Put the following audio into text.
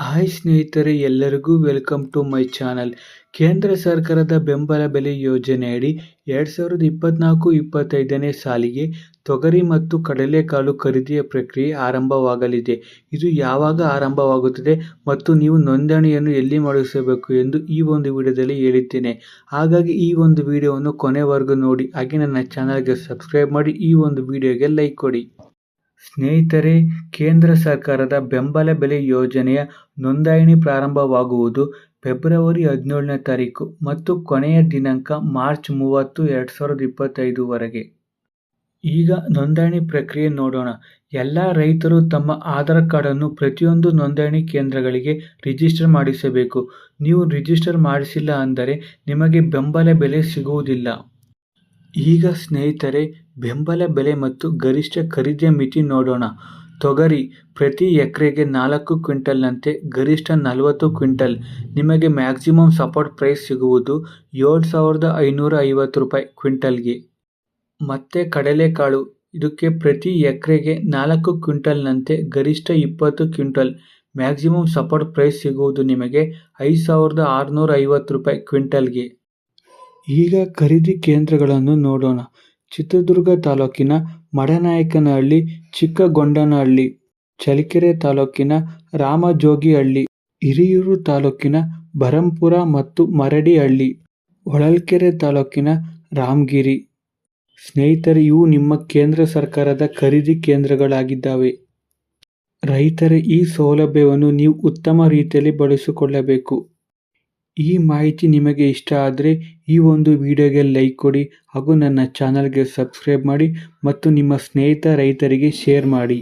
Hi ಸ್ನೇಹಿತರೆ, ಎಲ್ಲರಿಗೂ welcome to my channel. ಕೇಂದ್ರ ಸರ್ಕಾರದ ಬೆಂಬಲ ಬೆಲೆ ಯೋಜನೆಯಡಿ ಎರಡು ಸಾವಿರದ ಇಪ್ಪತ್ನಾಲ್ಕು ಇಪ್ಪತ್ತೈದನೇ ಸಾಲಿಗೆ ತೊಗರಿ ಮತ್ತು ಕಡಲೆಕಾಳು ಖರೀದಿಯ ಪ್ರಕ್ರಿಯೆ ಆರಂಭವಾಗಲಿದೆ. ಇದು ಯಾವಾಗ ಆರಂಭವಾಗುತ್ತದೆ ಮತ್ತು ನೀವು ನೋಂದಣಿಯನ್ನು ಎಲ್ಲಿ ಮಾಡಿಸಬೇಕು ಎಂದು ಈ ಒಂದು ವಿಡಿಯೋದಲ್ಲಿ ಹೇಳಿದ್ದೇನೆ. ಹಾಗಾಗಿ ಈ ಒಂದು ವಿಡಿಯೋವನ್ನು ಕೊನೆವರೆಗೂ ನೋಡಿ. ಹಾಗೆ ನನ್ನ ಚಾನಲ್ಗೆ ಸಬ್ಸ್ಕ್ರೈಬ್ ಮಾಡಿ ಈ ಒಂದು ವಿಡಿಯೋಗೆ ಲೈಕ್ ಕೊಡಿ. ಸ್ನೇಹಿತರೆ, ಕೇಂದ್ರ ಸರ್ಕಾರದ ಬೆಂಬಲ ಬೆಲೆ ಯೋಜನೆಯ ನೋಂದಣಿ ಪ್ರಾರಂಭವಾಗುವುದು ಫೆಬ್ರವರಿ ಹದಿನೇಳನೇ ತಾರೀಕು ಮತ್ತು ಕೊನೆಯ ದಿನಾಂಕ ಮಾರ್ಚ್ ಮೂವತ್ತು, ಎರಡು ಸಾವಿರದ ಇಪ್ಪತ್ತೈದುವರೆಗೆ ಈಗ ನೋಂದಣಿ ಪ್ರಕ್ರಿಯೆ ನೋಡೋಣ. ಎಲ್ಲ ರೈತರು ತಮ್ಮ ಆಧಾರ್ ಕಾರ್ಡನ್ನು ಪ್ರತಿಯೊಂದು ನೋಂದಣಿ ಕೇಂದ್ರಗಳಿಗೆ ರಿಜಿಸ್ಟರ್ ಮಾಡಿಸಬೇಕು. ನೀವು ರಿಜಿಸ್ಟರ್ ಮಾಡಿಸಿಲ್ಲ ಅಂದರೆ ನಿಮಗೆ ಬೆಂಬಲ ಬೆಲೆ ಸಿಗುವುದಿಲ್ಲ. ಈಗ ಸ್ನೇಹಿತರೆ, ಬೆಂಬಲ ಬೆಲೆ ಮತ್ತು ಗರಿಷ್ಠ ಖರೀದಿಯ ಮಿತಿ ನೋಡೋಣ. ತೊಗರಿ ಪ್ರತಿ ಎಕರೆಗೆ ನಾಲ್ಕು ಕ್ವಿಂಟಲ್ನಂತೆ ಗರಿಷ್ಠ ನಲವತ್ತು ಕ್ವಿಂಟಲ್. ನಿಮಗೆ ಮ್ಯಾಕ್ಸಿಮಮ್ ಸಪೋರ್ಟ್ ಪ್ರೈಸ್ ಸಿಗುವುದು ಏಳು ಸಾವಿರದ ಐನೂರ ಐವತ್ತು ರೂಪಾಯಿ ಕ್ವಿಂಟಲ್ಗೆ. ಮತ್ತು ಕಡಲೆಕಾಳು, ಇದಕ್ಕೆ ಪ್ರತಿ ಎಕರೆಗೆ ನಾಲ್ಕು ಕ್ವಿಂಟಲ್ನಂತೆ ಗರಿಷ್ಠ ಇಪ್ಪತ್ತು ಕ್ವಿಂಟಲ್. ಮ್ಯಾಕ್ಸಿಮಮ್ ಸಪೋರ್ಟ್ ಪ್ರೈಸ್ ಸಿಗುವುದು ನಿಮಗೆ ಐದು ಸಾವಿರದ ಆರುನೂರ ಐವತ್ತು ರೂಪಾಯಿ ಕ್ವಿಂಟಲ್ಗೆ. ಈಗ ಖರೀದಿ ಕೇಂದ್ರಗಳನ್ನು ನೋಡೋಣ. ಚಿತ್ರದುರ್ಗ ತಾಲೂಕಿನ ಮಡನಾಯಕನಹಳ್ಳಿ, ಚಿಕ್ಕಗೊಂಡನಹಳ್ಳಿ, ಚಳ್ಳಕೆರೆ ತಾಲೂಕಿನ ರಾಮಜೋಗಿಹಳ್ಳಿ, ಹಿರಿಯೂರು ತಾಲೂಕಿನ ಬರಂಪುರ ಮತ್ತು ಮರಡಿಹಳ್ಳಿ, ಹೊಳಲ್ಕೆರೆ ತಾಲೂಕಿನ ರಾಮಗಿರಿ. ಸ್ನೇಹಿತರೆ, ಇವು ನಿಮ್ಮ ಕೇಂದ್ರ ಸರ್ಕಾರದ ಖರೀದಿ ಕೇಂದ್ರಗಳಾಗಿದ್ದಾವೆ. ರೈತರ, ಈ ಸೌಲಭ್ಯವನ್ನು ನೀವು ಉತ್ತಮ ರೀತಿಯಲ್ಲಿ ಬಳಸಿಕೊಳ್ಳಬೇಕು. ಈ ಮಾಹಿತಿ ನಿಮಗೆ ಇಷ್ಟ ಆದರೆ ಈ ಒಂದು ವಿಡಿಯೋಗೆ ಲೈಕ್ ಕೊಡಿ ಹಾಗೂ ನನ್ನ ಚಾನಲ್ಗೆ ಸಬ್ಸ್ಕ್ರೈಬ್ ಮಾಡಿ ಮತ್ತು ನಿಮ್ಮ ಸ್ನೇಹಿತ ರೈತರಿಗೆ ಶೇರ್ ಮಾಡಿ.